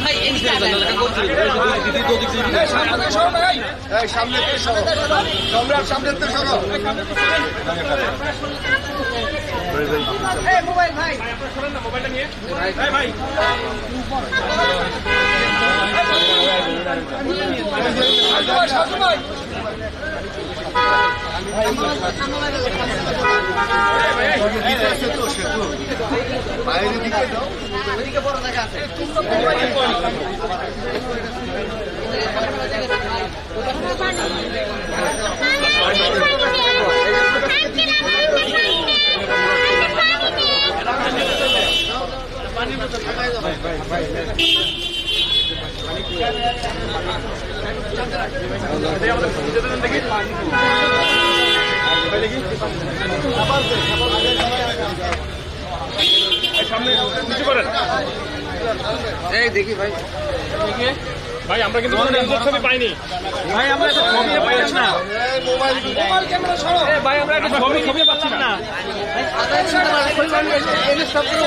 একটু আসতে দিন সামনে সম্রাট সামনে সরো সেতু সেতু বাইরের দিকে দাও সামনে এই দেখি ভাই। ভাই আমরা কিন্তু কোনো নিজের ছবি পাইনি। ভাই আমরা একটা ছবি পাচ্ছি না মোবাইল মোবাইল ক্যামেরা সরো। ভাই আমরা একটা ছবি ছবি পাচ্ছি না।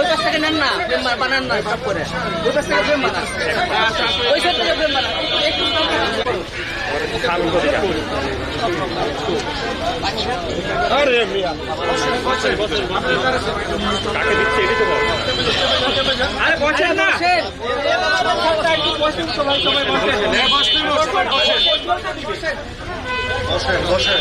ওই কাছ থেকে নেন না। ফ্রেম বানান না সব করে। ওই কাছ থেকে ফ্রেম বানান ওই সাইড থেকে ফ্রেম বানান একটু আরে মিয়া। কাকে দিচ্ছে এটাই তো। আরে বসেন।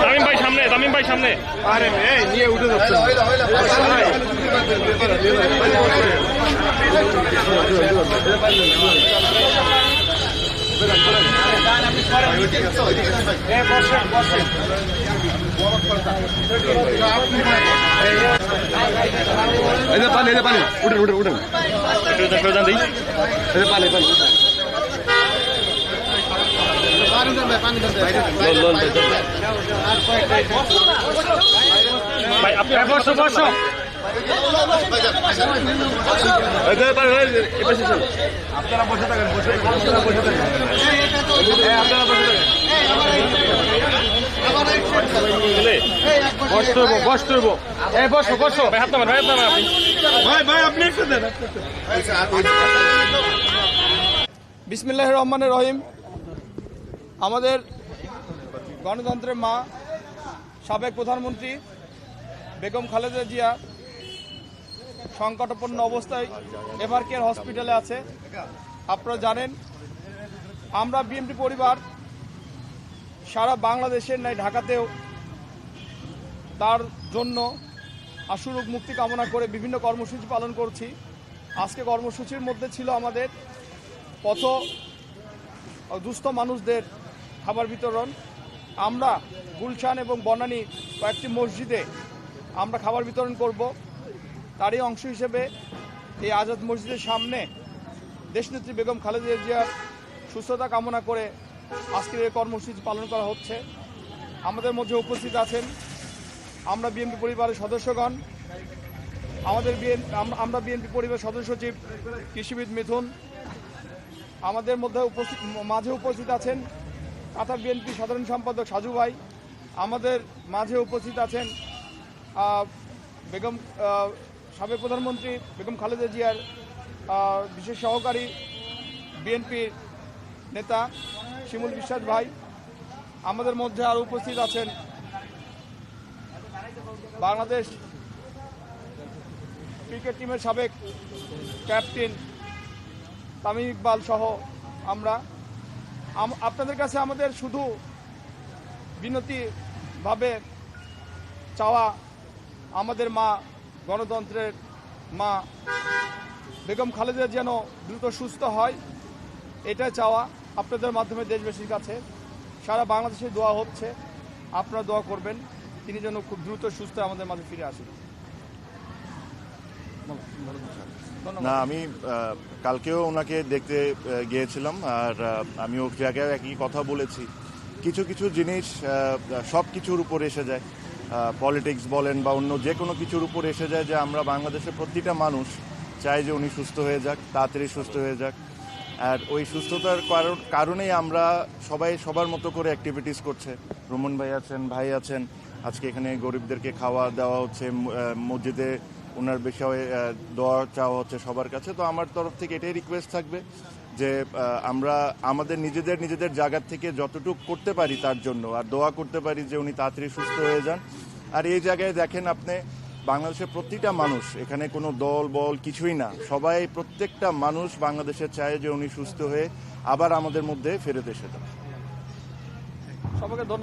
তামিম ভাই সামনে তামিম ভাই সামনে আরে নিয়ে উঠে হইল, হইল, होइन पानी होइन पानी उठेन उठेन उठेन पानी पानी बस्छ বিসমিল্লাহ রহমানের রহিম। আমাদের গণতন্ত্রের মা সাবেক প্রধানমন্ত্রী বেগম খালেদা জিয়া সংকটাপন্ন অবস্থায় এভার কেয়ার হসপিটালে আছে। আপনারা জানেন, আমরা বিএমপি পরিবার সারা বাংলাদেশের ন্যায় ঢাকাতেও তার জন্য আশুরোগ মুক্তি কামনা করে বিভিন্ন কর্মসূচি পালন করছি। আজকে কর্মসূচির মধ্যে ছিল আমাদের পথ, দুস্থ মানুষদের খাবার বিতরণ। আমরা গুলশান এবং বনানী কয়েকটি মসজিদে আমরা খাবার বিতরণ করব। তারই অংশ হিসেবে এই আজাদ মসজিদের সামনে দেশনেত্রী বেগম খালেদা জিয়ার সুস্থতা কামনা করে আজকের এই কর্মসূচি পালন করা হচ্ছে। আমাদের মধ্যে উপস্থিত আছেন আমরা বিএনপি পরিবারের সদস্যগণ, আমাদের আমরা বিএনপি পরিবারের সদস্য সচিব কৃষিবিদ মিথুন, আমাদের মধ্যে উপস্থিত, মাঝে উপস্থিত আছেন কাতার বিএনপি সাধারণ সম্পাদক সাজু ভাই, আমাদের মাঝে উপস্থিত আছেন বেগম সাবেক প্রধানমন্ত্রী বেগম খালেদা জিয়ার বিশেষ সহকারী বিএনপির নেতা শিমুল বিশ্বাস ভাই, আমাদের মধ্যে আরও উপস্থিত আছেন বাংলাদেশ ক্রিকেট টিমের সাবেক ক্যাপ্টেন তামিম ইকবাল সহ আমরা। আপনাদের কাছে আমাদের শুধু বিনতিভাবে চাওয়া আমাদের মা গণতন্ত্রের মা বেগম খালেদা যেন দ্রুত সুস্থ হয় এটা চাওয়া আপনাদের মাধ্যমে দেশবাসীর কাছে। সারা বাংলাদেশে দোয়া হচ্ছে, আপনারা দোয়া করবেন, তিনি যেন খুব দ্রুত সুস্থ আমাদের মাঝে ফিরে আসেন। না, আমি কালকেও ওনাকে দেখতে গিয়েছিলাম, আর আমি ওর জায়গায় একই কথা বলেছি। কিছু কিছু জিনিস সব কিছুর উপর এসে যায়। পলিটিক্স বলেন বা অন্য যে কোনো কিছুর উপর এসে যায় যে আমরা বাংলাদেশের প্রতিটা মানুষ চাই যে উনি সুস্থ হয়ে যাক, তাড়াতাড়ি সুস্থ হয়ে যাক। আর ওই সুস্থতার কারণ কারণেই আমরা সবাই সবার মতো করে অ্যাক্টিভিটিস করছে। রোমন ভাই আছেন ভাই আছেন। আজকে এখানে গরিবদেরকে খাওয়া দেওয়া হচ্ছে মসজিদে ওনার বিষয়ে দোয়া চাওয়া হচ্ছে সবার কাছে। তো আমার তরফ থেকে এটাই রিকোয়েস্ট থাকবে যে আমরা আমাদের নিজেদের নিজেদের জায়গার থেকে যতটুকু করতে পারি তার জন্য। আর দোয়া করতে পারি যে উনি তাড়াতাড়ি সুস্থ হয়ে যান। আর এই জায়গায় দেখেন আপনি, বাংলাদেশের প্রতিটা মানুষ, এখানে কোনো দল, বল কিছুই না। সবাই, প্রত্যেকটা মানুষ বাংলাদেশের চায় যে উনি সুস্থ হয়ে আবার আমাদের মধ্যে ফেরত এসে যান সবাইকে ধন্যবাদ।